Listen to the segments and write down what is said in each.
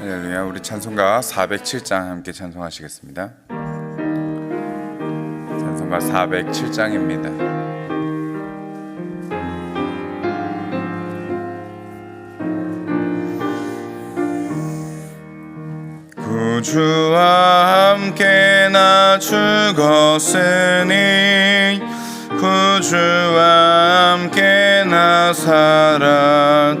할렐루야. 우리 찬송가 407장 함께 찬송하시겠습니다. 찬송가 407장입니다. 구주와 함께 나 죽었으니 구주와 함께 나 살아도다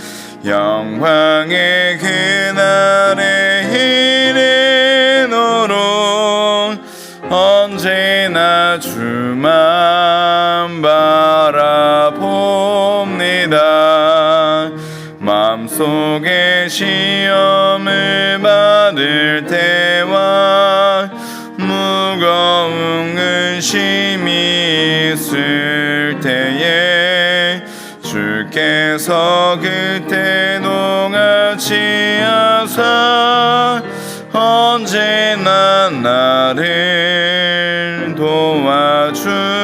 영광의 그날에 이르도록 언제나 주만 바라봅니다. 마음속에 시험을 받을 때와 무거운 근심이 있을 주께서 그때도 같이 하사 언제나 나를 도와주시네.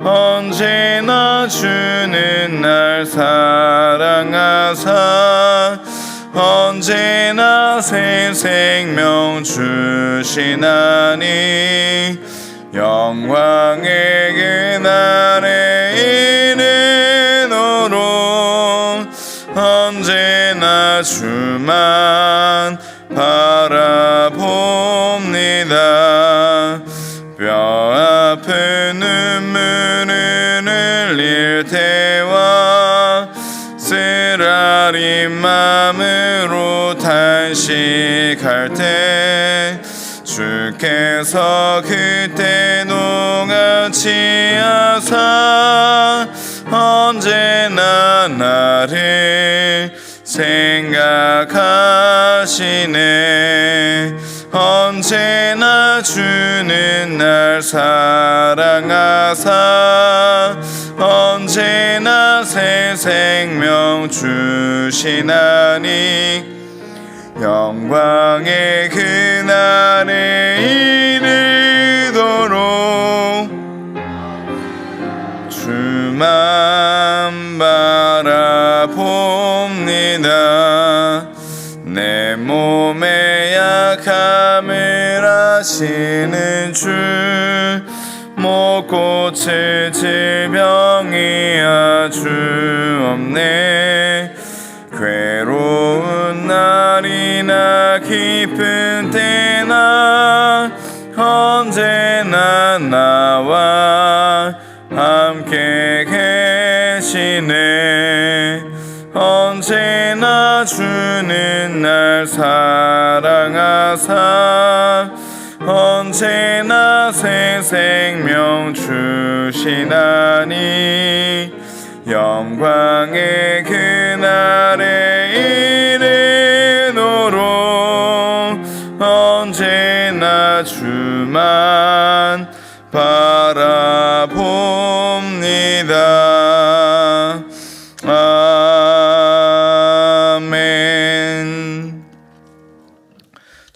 언제나 주는 날 사랑하사 언제나 새 생명 주시나니 영광의 그날에 주만 바라봅니다. 뼈 아픈 눈물을 흘릴 때와 쓰라린 마음으로 탄식할 때 주께서 그때도 같이 하사 언제나 나를 생각하시네. 언제나 주는 날 사랑하사. 언제나 새 생명 주시나니. 영광의 그날에 약함을 아시는 주못 고칠 질병이 아주 없네. 괴로운 날이나 기쁜 때나 언제나 나와 함께 계시네. 언제나 주는 날 사랑하사 언제나 새 생명 주시나니 영광의 그날에 이르도록 언제나 주만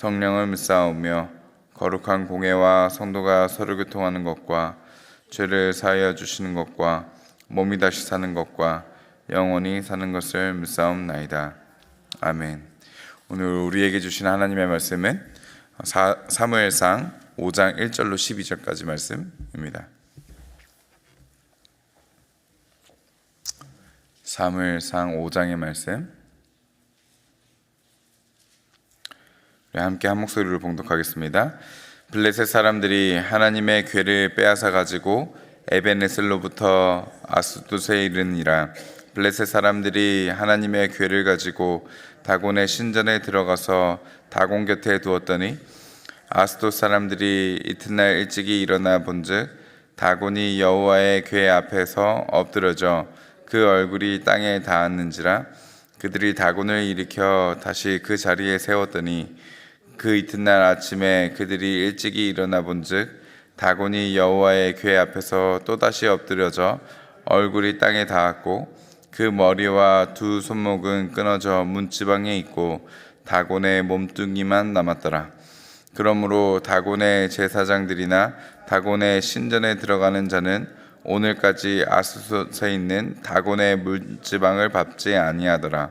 성령을 믿사오며 거룩한 공회와 성도가 서로 교통하는 것과 죄를 사하여 주시는 것과 몸이 다시 사는 것과 영원히 사는 것을 믿사옵나이다. 아멘. 오늘 우리에게 주신 하나님의 말씀은 사, 사무엘상 5장 1절로 12절까지 말씀입니다. 사무엘상 5장의 말씀 우리 함께 한 목소리로 봉독하겠습니다. 블레셋 사람들이 하나님의 괴를 빼앗아 가지고 에베네셀로부터 아스도스에 이르니라. 블레셋 사람들이 하나님의 괴를 가지고 다곤의 신전에 들어가서 다곤 곁에 두었더니 아스도 사람들이 이튿날 일찍이 일어나 본즉 다곤이 여호와의 궤 앞에서 엎드러져 그 얼굴이 땅에 닿았는지라 그들이 다곤을 일으켜 다시 그 자리에 세웠더니 그 이튿날 아침에 그들이 일찍이 일어나 본즉 다곤이 여호와의 궤 앞에서 또다시 엎드려져 얼굴이 땅에 닿았고 그 머리와 두 손목은 끊어져 문지방에 있고 다곤의 몸뚱이만 남았더라. 그러므로 다곤의 제사장들이나 다곤의 신전에 들어가는 자는 오늘까지 아스솥에 있는 다곤의 물지방을 밟지 아니하더라.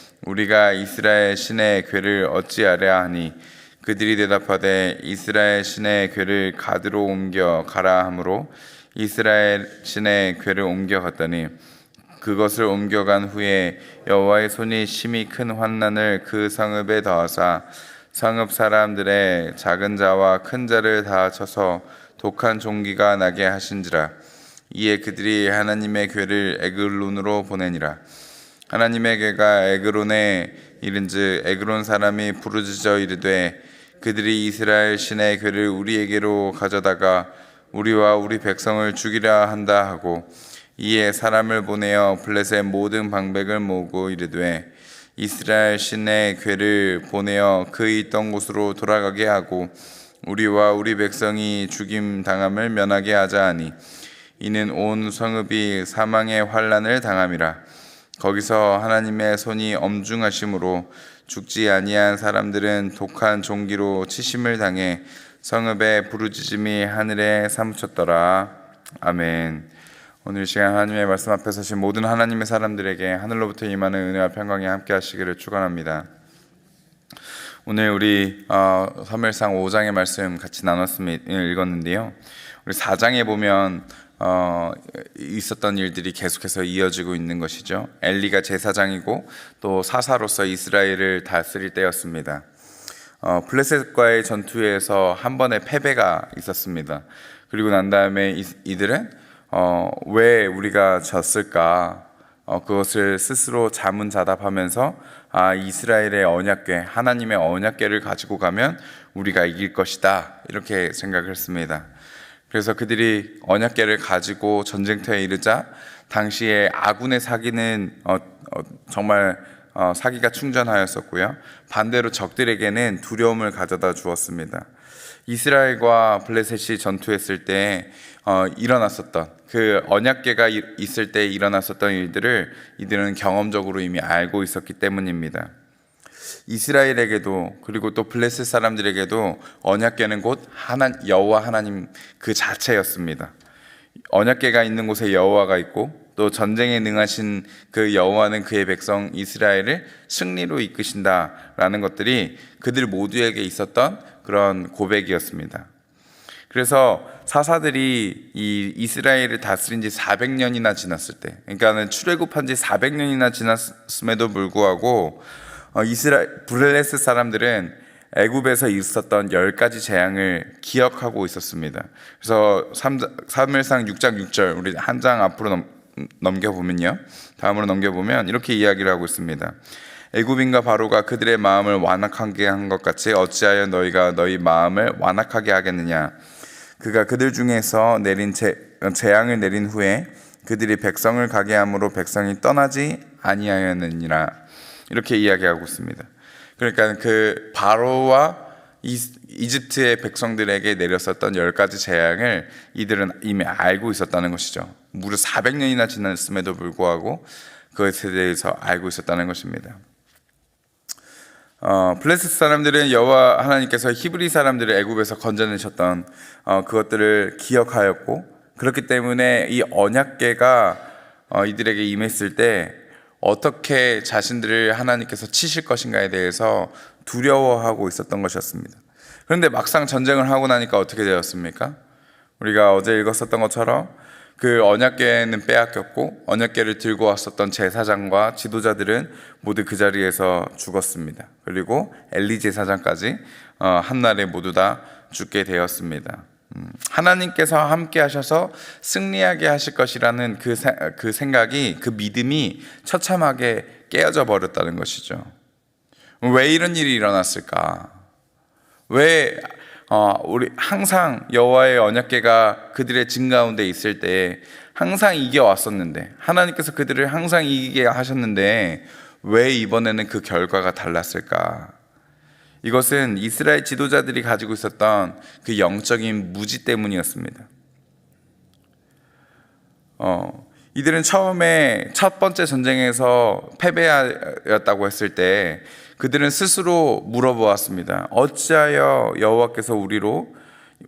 우리가 이스라엘 신의 괴를 어찌하랴 하니 그들이 대답하되 이스라엘 신의 괴를 가드로 옮겨 가라 하므로 이스라엘 신의 괴를 옮겨 갔더니 그것을 옮겨간 후에 여호와의 손이 심히 큰 환난을 그 성읍에 더하사 성읍 사람들의 작은 자와 큰 자를 다 쳐서 독한 종기가 나게 하신지라. 이에 그들이 하나님의 괴를 에글론으로 보내니라 하나님의 괴가 에그론에 이른즉 에그론 사람이 부르짖어 이르되 그들이 이스라엘 신의 괴를 우리에게로 가져다가 우리와 우리 백성을 죽이려 한다 하고 이에 사람을 보내어 블레셋 모든 방백을 모으고 이르되 이스라엘 신의 괴를 보내어 그 있던 곳으로 돌아가게 하고 우리와 우리 백성이 죽임 당함을 면하게 하자 하니 이는 온 성읍이 사망의 환란을 당함이라 거기서 하나님의 손이 엄중하심으로 죽지 아니한 사람들은 독한 종기로 치심을 당해 성읍의 부르짖음이 하늘에 사무쳤더라 아멘. 오늘 이 시간 하나님의 말씀 앞에 서신 모든 하나님의 사람들에게 하늘로부터 임하는 은혜와 평강이 함께 하시기를 축원합니다. 오늘 우리 어, 사무엘상 5장의 말씀 같이 나눴습니다. 읽었는데요. 우리 4장에 보면 어, 있었던 일들이 계속해서 이어지고 있는 것이죠. 엘리가 제사장이고 또 사사로서 이스라엘을 다스릴 때였습니다. 어, 블레셋과의 전투에서 한 번의 패배가 있었습니다. 그리고 난 다음에 이, 이들은 어, 왜 우리가 졌을까? 어, 그것을 스스로 자문자답하면서 아 이스라엘의 언약궤 하나님의 언약궤를 가지고 가면 우리가 이길 것이다 이렇게 생각을 했습니다. 그래서 그들이 언약궤를 가지고 전쟁터에 이르자 당시에 아군의 사기는 어, 어, 정말 어, 사기가 충전하였었고요. 반대로 적들에게는 두려움을 가져다 주었습니다. 이스라엘과 블레셋이 전투했을 때 어, 일어났었던 그 언약궤가 이- 있을 때 일어났었던 일들을 이들은 경험적으로 이미 알고 있었기 때문입니다. 이스라엘에게도 그리고 또 블레셋 사람들에게도 언약궤는 곧 하나 여호와 하나님 그 자체였습니다. 언약궤가 있는 곳에 여호와가 있고 또 전쟁에 능하신 그 여호와는 그의 백성 이스라엘을 승리로 이끄신다라는 것들이 그들 모두에게 있었던 그런 고백이었습니다. 그래서 사사들이 이 이스라엘을 다스린 지 400년이나 지났을 때, 그러니까는 출애굽한 지 400년이나 지났음에도 불구하고 어, 이스라엘 블레셋 사람들은 애굽에서 있었던 열 가지 재앙을 기억하고 있었습니다. 그래서 3, 사무엘상 6장 6절 우리 한 장 앞으로 넘, 넘겨 보면요. 다음으로 넘겨 보면 이렇게 이야기를 하고 있습니다. 애굽인과 바로가 그들의 마음을 완악하게 한 것 같이 어찌하여 너희가 너희 마음을 완악하게 하겠느냐? 그가 그들 중에서 내린 재, 재앙을 내린 후에 그들이 백성을 가게 함으로 백성이 떠나지 아니하였느니라 이렇게 이야기하고 있습니다. 그러니까 그 바로와 이, 이집트의 백성들에게 내렸었던 열 가지 재앙을 이들은 이미 알고 있었다는 것이죠. 무려 400년이나 지났음에도 불구하고 그것에 대해서 알고 있었다는 것입니다. 어, 블레셋 사람들은 여호와 하나님께서 히브리 사람들을 애굽에서 건져내셨던 어, 그것들을 기억하였고 그렇기 때문에 이 언약궤가 어, 이들에게 임했을 때 어떻게 자신들을 하나님께서 치실 것인가에 대해서 두려워하고 있었던 것이었습니다. 그런데 막상 전쟁을 하고 나니까 어떻게 되었습니까? 우리가 어제 읽었었던 것처럼 그 언약궤는 빼앗겼고 언약궤를 들고 왔었던 제사장과 지도자들은 모두 그 자리에서 죽었습니다. 그리고 엘리 제사장까지 어, 한날에 모두 다 죽게 되었습니다. 음, 하나님께서 함께 하셔서 승리하게 하실 것이라는 그, 세- 그 생각이 그 믿음이 처참하게 깨어져 버렸다는 것이죠. 왜 이런 일이 일어났을까? 왜 어, 우리 항상 여호와의 언약궤가 그들의 진 가운데 있을 때 항상 이겨 왔었는데 하나님께서 그들을 항상 이기게 하셨는데 왜 이번에는 그 결과가 달랐을까? 이것은 이스라엘 지도자들이 가지고 있었던 그 영적인 무지 때문이었습니다. 어, 이들은 처음에 첫 번째 전쟁에서 패배하였다고 했을 때 그들은 스스로 물어보았습니다. 어찌하여 여호와께서 우리로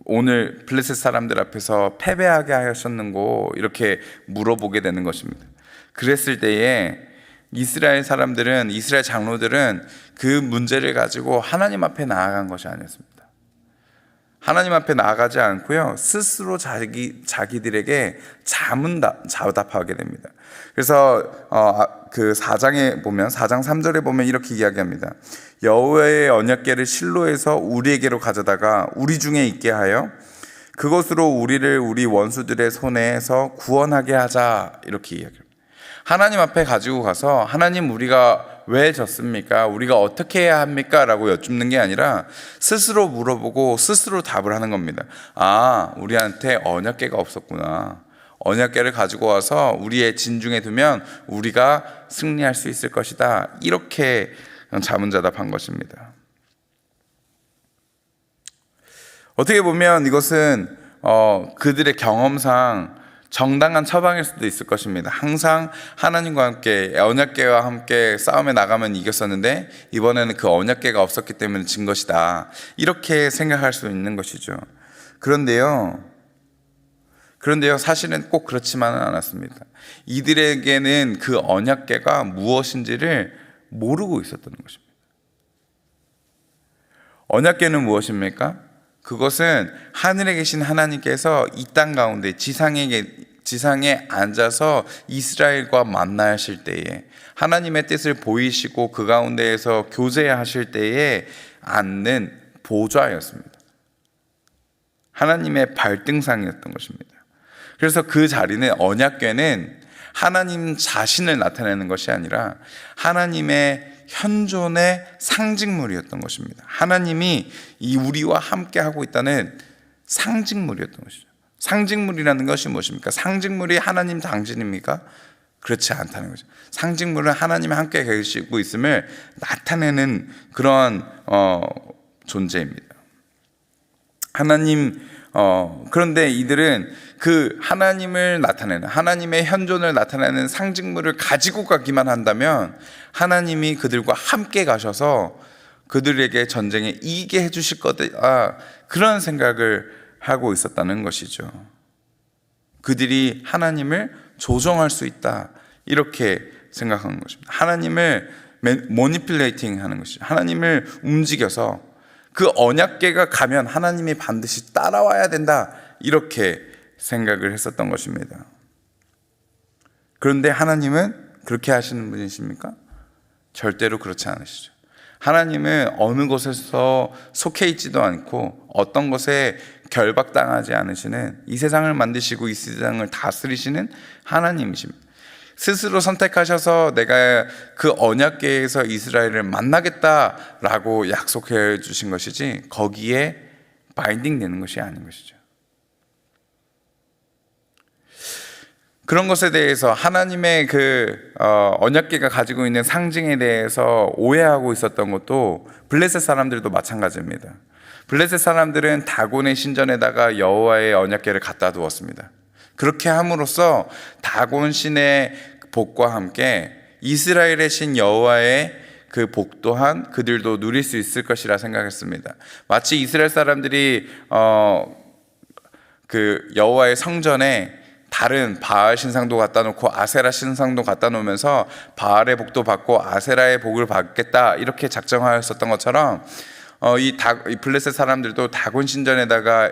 오늘 블레셋 사람들 앞에서 패배하게 하셨는고 이렇게 물어보게 되는 것입니다. 그랬을 때에 이스라엘 사람들은 이스라엘 장로들은 그 문제를 가지고 하나님 앞에 나아간 것이 아니었습니다. 하나님 앞에 나아가지 않고요 스스로 자기 자기들에게 자문다 자답하게 됩니다. 그래서 어, 아, 그 4장에 보면 4장 3절에 보면 이렇게 이야기합니다. 여호와의 언약궤를 실로에서 우리에게로 가져다가 우리 중에 있게 하여 그것으로 우리를 우리 원수들의 손에서 구원하게 하자 이렇게 이야기합니다. 하나님 앞에 가지고 가서 하나님 우리가 왜 졌습니까? 우리가 어떻게 해야 합니까? 라고 여쭙는 게 아니라 스스로 물어보고 스스로 답을 하는 겁니다. 아, 우리한테 언약계가 없었구나. 언약계를 가지고 와서 우리의 진중에 두면 우리가 승리할 수 있을 것이다. 이렇게 자문자답한 것입니다. 어떻게 보면 이것은 어, 그들의 경험상 정당한 처방일 수도 있을 것입니다. 항상 하나님과 함께 언약계와 함께 싸움에 나가면 이겼었는데 이번에는 그 언약계가 없었기 때문에 진 것이다. 이렇게 생각할 수 있는 것이죠. 그런데요. 그런데요, 사실은 꼭 그렇지만은 않았습니다. 이들에게는 그 언약계가 무엇인지를 모르고 있었던 것입니다. 언약계는 무엇입니까? 그것은 하늘에 계신 하나님께서 이 땅 가운데 지상에 지상에 앉아서 이스라엘과 만나실 때에 하나님의 뜻을 보이시고 그 가운데에서 교제하실 때에 앉는 보좌였습니다. 하나님의 발등상이었던 것입니다. 그래서 그 자리는 언약궤는 하나님 자신을 나타내는 것이 아니라 하나님의 현존의 상징물이었던 것입니다. 하나님이 이 우리와 함께 하고 있다는 상징물이었던 것이죠. 상징물이라는 것이 무엇입니까? 상징물이 하나님 당신입니까? 그렇지 않다는 거죠. 상징물은 하나님이 함께 계시고 있음을 나타내는 그런 어, 존재입니다. 하나님 어, 그런데 이들은 그 하나님을 나타내는 하나님의 현존을 나타내는 상징물을 가지고 가기만 한다면 하나님이 그들과 함께 가셔서 그들에게 전쟁에 이기게 해주실 거다 그런 생각을 하고 있었다는 것이죠. 그들이 하나님을 조정할 수 있다 이렇게 생각하는 것입니다. 하나님을 모니플레이팅 하는 것이죠. 하나님을 움직여서 그 언약계가 가면 하나님이 반드시 따라와야 된다 이렇게 생각을 했었던 것입니다. 그런데 하나님은 그렇게 하시는 분이십니까? 절대로 그렇지 않으시죠. 하나님은 어느 곳에서 속해 있지도 않고 어떤 것에 결박당하지 않으시는 이 세상을 만드시고 이 세상을 다스리시는 하나님이십니다. 스스로 선택하셔서 내가 그 언약계에서 이스라엘을 만나겠다라고 약속해 주신 것이지 거기에 바인딩 되는 것이 아닌 것이죠. 그런 것에 대해서 하나님의 그 어, 언약계가 가지고 있는 상징에 대해서 오해하고 있었던 것도 블레셋 사람들도 마찬가지입니다. 블레셋 사람들은 다곤의 신전에다가 여호와의 언약계를 갖다 두었습니다. 그렇게 함으로써 다곤 신의 복과 함께 이스라엘의 신 여호와의 그 복 또한 그들도 누릴 수 있을 것이라 생각했습니다. 마치 이스라엘 사람들이 어, 그 여호와의 성전에 다른 바알 신상도 갖다 놓고 아세라 신상도 갖다 놓으면서 바알의 복도 받고 아세라의 복을 받겠다 이렇게 작정하였었던 것처럼 어, 이, 다, 이 블레셋 사람들도 다곤 신전에다가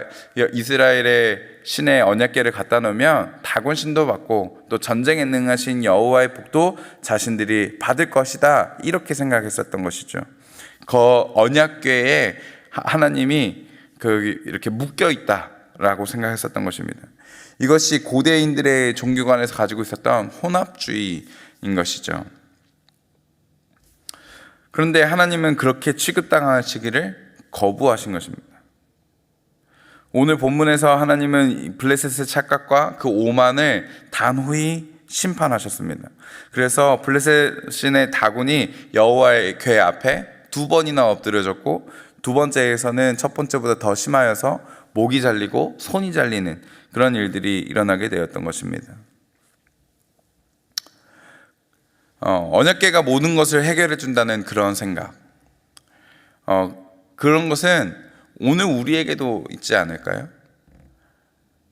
이스라엘의 신의 언약궤를 갖다 놓으면 다곤 신도 받고 또 전쟁에 능하신 여호와의 복도 자신들이 받을 것이다 이렇게 생각했었던 것이죠. 그 언약궤에 하- 하나님이 그 이렇게 묶여 있다라고 생각했었던 것입니다. 이것이 고대인들의 종교관에서 가지고 있었던 혼합주의인 것이죠. 그런데 하나님은 그렇게 취급당하시기를 거부하신 것입니다. 오늘 본문에서 하나님은 이 블레셋의 착각과 그 오만을 단호히 심판하셨습니다. 그래서 블레셋 신의 다군이 여호와의 궤 앞에 두 번이나 엎드려졌고 두 번째에서는 첫 번째보다 더 심하여서 목이 잘리고 손이 잘리는 그런 일들이 일어나게 되었던 것입니다. 어, 언약계가 모든 것을 해결해 준다는 그런 생각. 어, 그런 것은 오늘 우리에게도 있지 않을까요?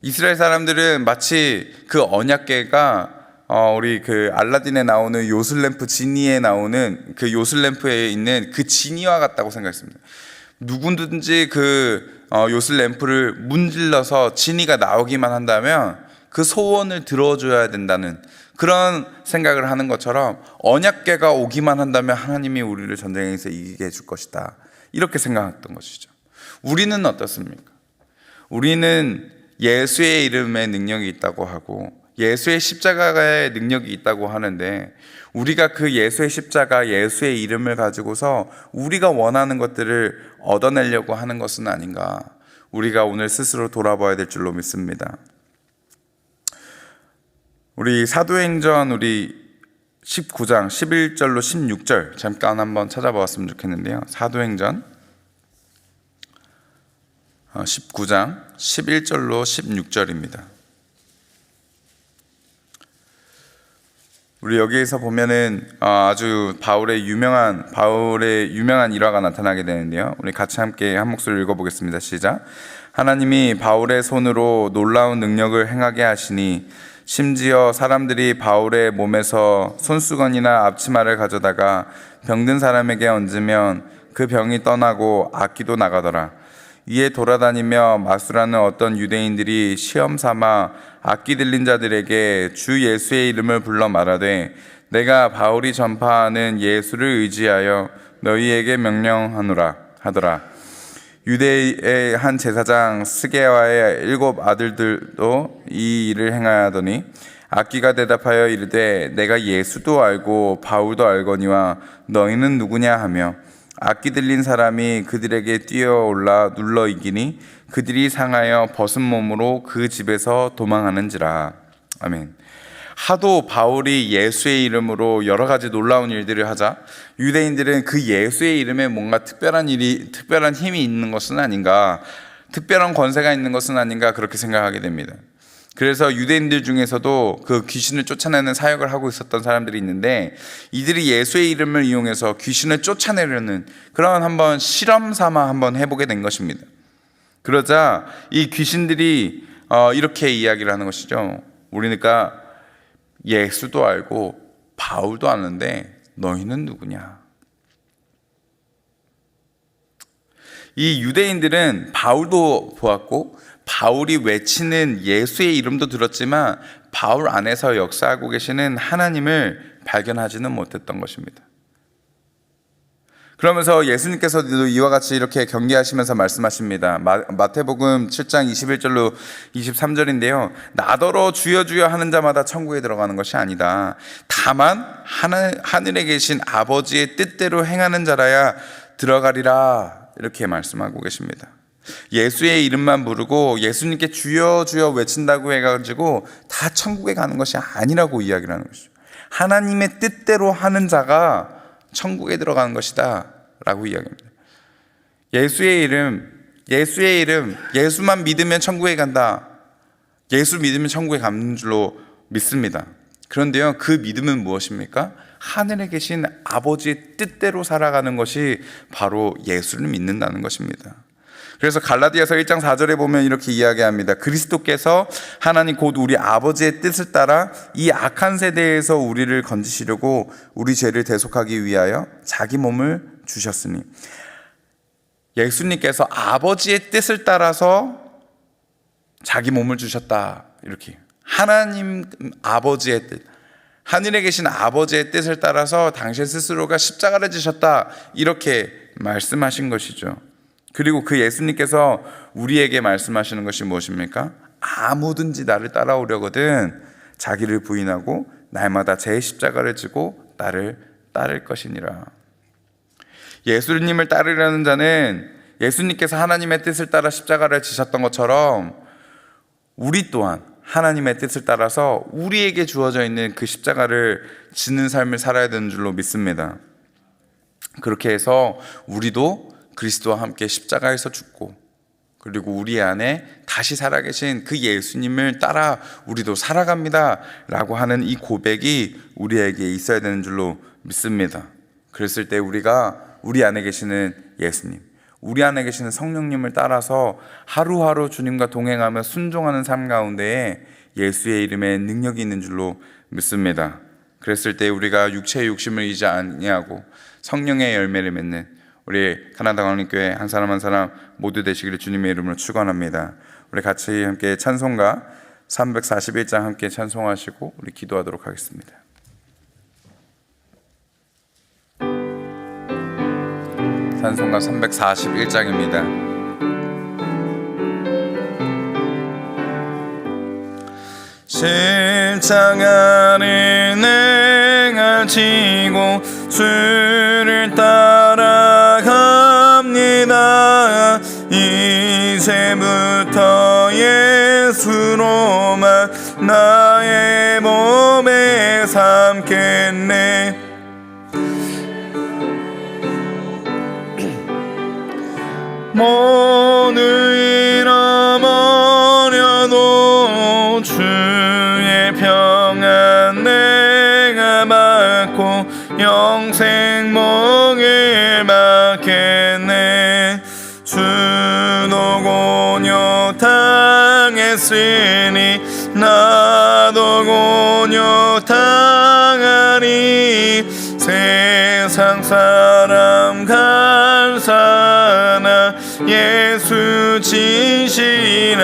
이스라엘 사람들은 마치 그 언약계가 어, 우리 그 알라딘에 나오는 요술램프 지니에 나오는 그 요술램프에 있는 그 지니와 같다고 생각했습니다. 누구든지 그 어, 요술램프를 문질러서 지니가 나오기만 한다면 그 소원을 들어줘야 된다는 그런 생각을 하는 것처럼 언약계가 오기만 한다면 하나님이 우리를 전쟁에서 이기게 해줄 것이다. 이렇게 생각했던 것이죠. 우리는 어떻습니까? 우리는 예수의 이름에 능력이 있다고 하고 예수의 십자가의 능력이 있다고 하는데 우리가 그 예수의 십자가, 예수의 이름을 가지고서 우리가 원하는 것들을 얻어내려고 하는 것은 아닌가. 우리가 오늘 스스로 돌아봐야 될 줄로 믿습니다. 우리 사도행전 우리 19장 11절로 16절 잠깐 한번 찾아보았으면 좋겠는데요. 사도행전 19장 11절로 16절입니다. 우리 여기에서 보면은 어, 아주 바울의 유명한 바울의 유명한 일화가 나타나게 되는데요. 우리 같이 함께 한 목소리 읽어보겠습니다. 시작. 하나님이 바울의 손으로 놀라운 능력을 행하게 하시니 심지어 사람들이 바울의 몸에서 손수건이나 앞치마를 가져다가 병든 사람에게 얹으면 그 병이 떠나고 악기도 나가더라. 이에 돌아다니며 마수라는 어떤 유대인들이 시험 삼아 악기 들린 자들에게 주 예수의 이름을 불러 말하되 내가 바울이 전파하는 예수를 의지하여 너희에게 명령하노라 하더라. 유대의 한 제사장 스게와의 일곱 아들들도 이 일을 행하더니 악기가 대답하여 이르되 내가 예수도 알고 바울도 알거니와 너희는 누구냐 하며 악기 들린 사람이 그들에게 뛰어올라 눌러 이기니 그들이 상하여 벗은 몸으로 그 집에서 도망하는지라 아멘. 하도 바울이 예수의 이름으로 여러 가지 놀라운 일들을 하자 유대인들은 그 예수의 이름에 뭔가 특별한 일이 특별한 힘이 있는 것은 아닌가 특별한 권세가 있는 것은 아닌가 그렇게 생각하게 됩니다. 그래서 유대인들 중에서도 그 귀신을 쫓아내는 사역을 하고 있었던 사람들이 있는데 이들이 예수의 이름을 이용해서 귀신을 쫓아내려는 그런 한번 실험 삼아 한번 해보게 된 것입니다. 그러자 이 귀신들이 어, 이렇게 이야기를 하는 것이죠. 우리니까 예수도 알고 바울도 아는데 너희는 누구냐? 이 유대인들은 바울도 보았고 바울이 외치는 예수의 이름도 들었지만 바울 안에서 역사하고 계시는 하나님을 발견하지는 못했던 것입니다. 그러면서 예수님께서도 이와 같이 이렇게 경계하시면서 말씀하십니다. 마, 마태복음 7장 21절로 23절인데요. 나더러 주여 주여 하는 자마다 천국에 들어가는 것이 아니다. 다만 하늘, 하늘에 계신 아버지의 뜻대로 행하는 자라야 들어가리라. 이렇게 말씀하고 계십니다. 예수의 이름만 부르고 예수님께 주여 주여 외친다고 해가지고 다 천국에 가는 것이 아니라고 이야기를 하는 것이죠. 하나님의 뜻대로 하는 자가 천국에 들어가는 것이다 라고 이야기합니다. 예수의 이름, 예수의 이름, 예수만 믿으면 천국에 간다. 예수 믿으면 천국에 가는 줄로 믿습니다. 그런데요, 그 믿음은 무엇입니까? 하늘에 계신 아버지의 뜻대로 살아가는 것이 바로 예수를 믿는다는 것입니다. 그래서 갈라디아서 1장 4절에 보면 이렇게 이야기합니다. 그리스도께서 하나님 곧 우리 아버지의 뜻을 따라 이 악한 세대에서 우리를 건지시려고 우리 죄를 대속하기 위하여 자기 몸을 주셨으니 예수님께서 아버지의 뜻을 따라서 자기 몸을 주셨다. 이렇게. 하나님 아버지의 뜻. 하늘에 계신 아버지의 뜻을 따라서 당신 스스로가 십자가를 지셨다. 이렇게 말씀하신 것이죠. 그리고 그 예수님께서 우리에게 말씀하시는 것이 무엇입니까? 아무든지 나를 따라오려거든 자기를 부인하고 날마다 제 십자가를 지고 나를 따를 것이니라. 예수님을 따르려는 자는 예수님께서 하나님의 뜻을 따라 십자가를 지셨던 것처럼 우리 또한 하나님의 뜻을 따라서 우리에게 주어져 있는 그 십자가를 지는 삶을 살아야 되는 줄로 믿습니다. 그렇게 해서 우리도 그리스도와 함께 십자가에서 죽고 그리고 우리 안에 다시 살아계신 그 예수님을 따라 우리도 살아갑니다. 라고 하는 이 고백이 우리에게 있어야 되는 줄로 믿습니다. 그랬을 때 우리가 우리 안에 계시는 예수님, 우리 안에 계시는 성령님을 따라서 하루하루 주님과 동행하며 순종하는 삶 가운데에 예수의 이름에 능력이 있는 줄로 믿습니다. 그랬을 때 우리가 육체의 욕심을 잊지 아니하고 성령의 열매를 맺는 우리 가나다 광림교회 한 사람 한 사람 모두 되시기를 주님의 이름으로 축원합니다. 우리 같이 함께 찬송가 341장 함께 찬송하시고 우리 기도하도록 하겠습니다. 찬송가 341장입니다. 십자가를 내가 지고 주를 따 이제부터 예수로만 나의 몸에 삼겠네. 모두 잃어버려도 주의 평안 내가 받고 영생 목 했으니 나도 당하리 세상 사람 감사나 예수 진실합니다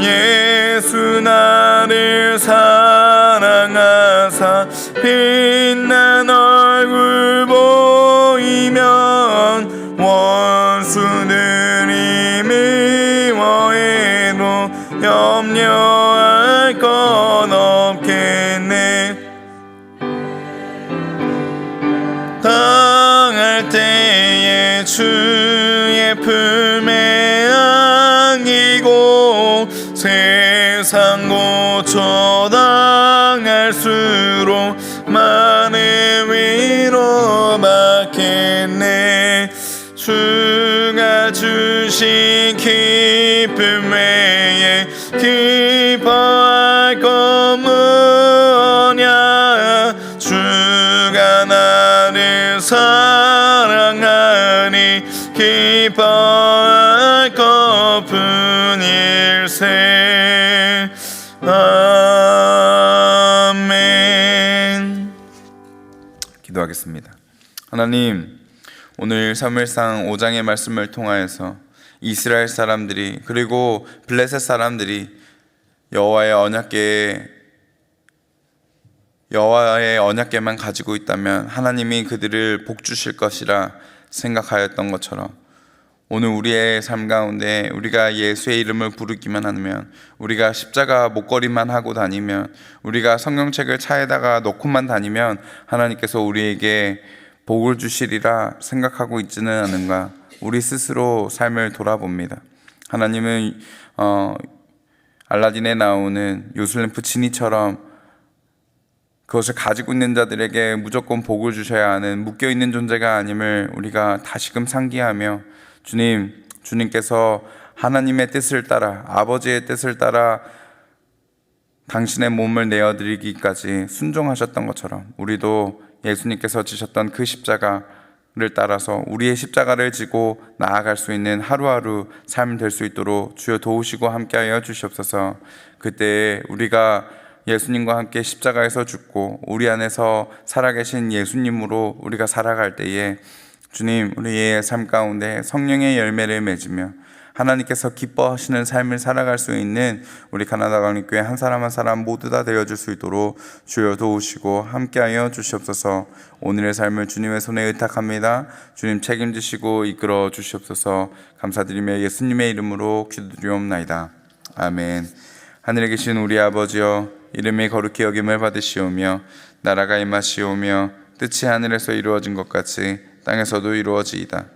예수 나를 사랑하사 주의 품에 안기고 세상 고쳐 당할수록 많은 위로 받겠네. 주가 주신 기 기도하겠습니다. 하나님 오늘 사무엘상 5장의 말씀을 통하여서 이스라엘 사람들이 그리고 블레셋 사람들이 여호와의 언약궤에 여호와의 언약궤만 가지고 있다면 하나님이 그들을 복 주실 것이라 생각하였던 것처럼 오늘 우리의 삶 가운데 우리가 예수의 이름을 부르기만 하면 우리가 십자가 목걸이만 하고 다니면 우리가 성경책을 차에다가 놓고만 다니면 하나님께서 우리에게 복을 주시리라 생각하고 있지는 않은가 우리 스스로 삶을 돌아봅니다. 하나님은 어, 알라딘에 나오는 요술램프 지니처럼 그것을 가지고 있는 자들에게 무조건 복을 주셔야 하는 묶여 있는 존재가 아님을 우리가 다시금 상기하며 주님, 주님께서 하나님의 뜻을 따라 아버지의 뜻을 따라 당신의 몸을 내어드리기까지 순종하셨던 것처럼 우리도 예수님께서 지셨던 그 십자가를 따라서 우리의 십자가를 지고 나아갈 수 있는 하루하루 삶 될 수 있도록 주여 도우시고 함께하여 주시옵소서. 그때 우리가 예수님과 함께 십자가에서 죽고 우리 안에서 살아계신 예수님으로 우리가 살아갈 때에 주님 우리의 삶 가운데 성령의 열매를 맺으며 하나님께서 기뻐하시는 삶을 살아갈 수 있는 우리 가나다 강립교회 한 사람 한 사람 모두 다 되어줄 수 있도록 주여 도우시고 함께하여 주시옵소서. 오늘의 삶을 주님의 손에 의탁합니다. 주님 책임지시고 이끌어 주시옵소서. 감사드리며 예수님의 이름으로 기도드리옵나이다. 아멘. 하늘에 계신 우리 아버지여 이름이 거룩히 여김을 받으시오며 나라가 임하시오며 뜻이 하늘에서 이루어진 것 같이 땅에서도 이루어지이다.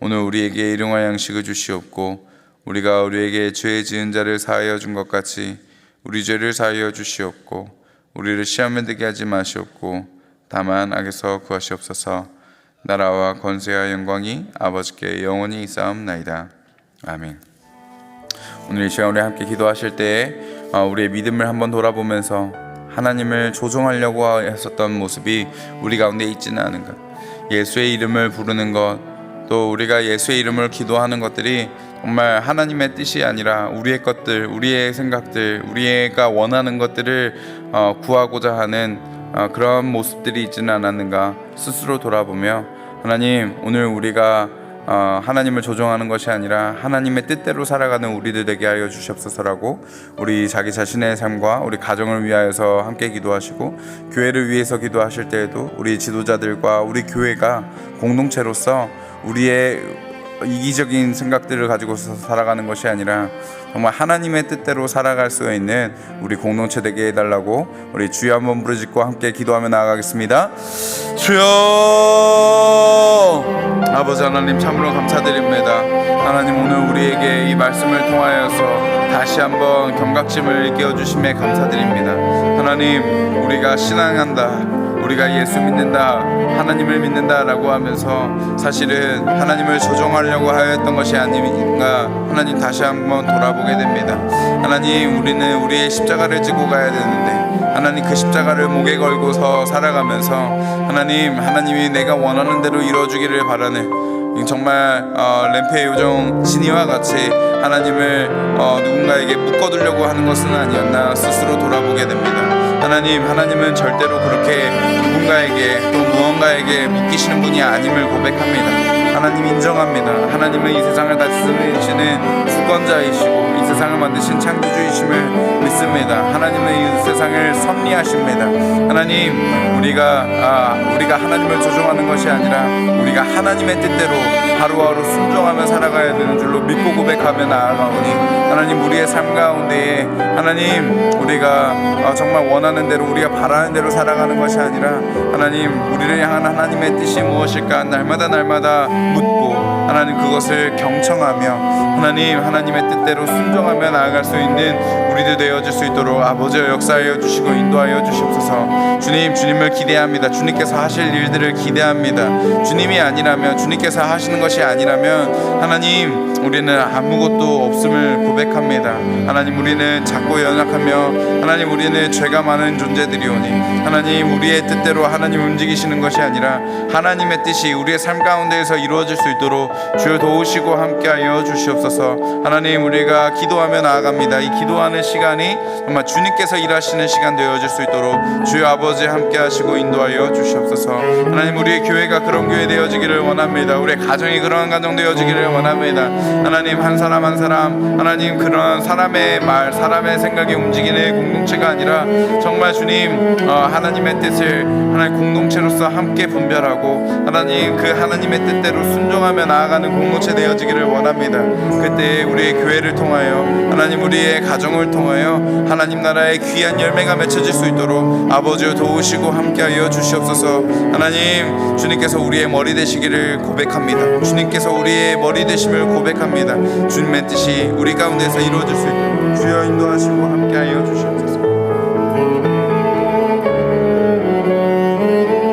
오늘 우리에게 일용할 양식을 주시옵고 우리가 우리에게 죄 지은 자를 사하여 준 것 같이 우리 죄를 사하여 주시옵고 우리를 시험에 들게 하지 마시옵고 다만 악에서 구하시옵소서. 나라와 권세와 영광이 아버지께 영원히 있사옵나이다. 아멘. 오늘 이 시간 우리 함께 기도하실 때에 어, 우리의 믿음을 한번 돌아보면서 하나님을 조종하려고 했었던 모습이 우리 가운데 있지는 않은가 예수의 이름을 부르는 것 또 우리가 예수의 이름을 기도하는 것들이 정말 하나님의 뜻이 아니라 우리의 것들, 우리의 생각들, 우리가 원하는 것들을 어, 구하고자 하는 어, 그런 모습들이 있지는 않았는가 스스로 돌아보며 하나님 오늘 우리가 어, 하나님을 조종하는 것이 아니라 하나님의 뜻대로 살아가는 우리들 되게 하여 주시옵소서라고 우리 자기 자신의 삶과 우리 가정을 위하여서 함께 기도하시고 교회를 위해서 기도하실 때에도 우리 지도자들과 우리 교회가 공동체로서 우리의 이기적인 생각들을 가지고서 살아가는 것이 아니라 정말 하나님의 뜻대로 살아갈 수 있는 우리 공동체 되게 해달라고 우리 주여 한번 부르짖고 함께 기도하며 나아가겠습니다. 주여 아버지 하나님 참으로 감사드립니다. 하나님 오늘 우리에게 이 말씀을 통하여서 다시 한번 경각심을 일깨워 주심에 감사드립니다. 하나님 우리가 신앙한다. 우리가 예수 믿는다, 하나님을 믿는다라고 하면서 사실은 하나님을 조종하려고 하였던 것이 아닌가 하나님 다시 한번 돌아보게 됩니다. 하나님 우리는 우리의 십자가를 지고 가야 되는데 하나님 그 십자가를 목에 걸고서 살아가면서 하나님 하나님이 내가 원하는 대로 이루어주기를 바라는 정말 어, 램페의 요정 신이와 같이 하나님을 어, 누군가에게 묶어두려고 하는 것은 아니었나 스스로 돌아보게 됩니다. 하나님, 하나님은 절대로 그렇게 누군가에게 또 무언가에게 묶이시는 분이 아님을 고백합니다. 하나님 인정합니다. 하나님은 이 세상을 다스리시는 주권자이시고 이 세상을 만드신 창조주이심을 믿습니다. 하나님은 이 세상을 섭리하십니다. 하나님, 우리가 아, 우리가 하나님을 조종하는 것이 아니라 우리가 하나님의 뜻대로 하루하루 순종하며 살아가야 되는 줄로 믿고 고백하며 나아가오니 하나님 우리의 삶 가운데에 하나님 우리가 어, 정말 원하는 대로 우리가 바라는 대로 살아가는 것이 아니라 하나님 우리를 향한 하나님의 뜻이 무엇일까? 날마다 날마다 묻고 하나님 그것을 경청하며 하나님 하나님의 뜻대로 순종하며 나아갈 수 있는 우리들 되어질 수 있도록 아버지여 역사하여 주시고 인도하여 주시옵소서. 주님 주님을 기대합니다. 주님께서 하실 일들을 기대합니다. 주님이 아니라면 주님께서 하시는 것이 아니라면 하나님 우리는 아무것도 없음을 고백합니다. 하나님 우리는 작고 연약하며 하나님 우리는 죄가 많은 존재들이오니 하나님 우리의 뜻대로 하나님 움직이시는 것이 아니라 하나님의 뜻이 우리의 삶 가운데에서 이루어질 수 있도록 주여 도우시고 함께하여 주시옵소서. 하나님 우리가 기도하며 나아갑니다. 이 기도하는 시간이 정말 주님께서 일하시는 시간 되어질 수 있도록 주여 아버지 함께하시고 인도하여 주시옵소서. 하나님 우리의 교회가 그런 교회 되어지기를 원합니다. 우리의 가정이 그러한 가정 되어지기를 원합니다 하나님 한 사람 한 사람. 하나님 그런 사람의 말 사람의 생각이 움직이는 공동체가 아니라 정말 주님 어, 하나님의 뜻을 하나님 공동체로서 함께 분별하고 하나님 그 하나님의 뜻대로 순종하며 나아가는 공동체 되어지기를 원합니다. 그때 우리의 교회를 통하여 하나님 우리의 가정을 통하여 하나님 나라의 귀한 열매가 맺혀질 수 있도록 아버지여 도우시고 함께하여 주시옵소서. 하나님 주님께서 우리의 머리 되시기를 고백합니다. 주님께서 우리의 머리 되심을 고백합니다. 주님의 뜻이 우리 가운데서 이루어질 수 있도록 주여 인도하시고 함께하여 주시옵소서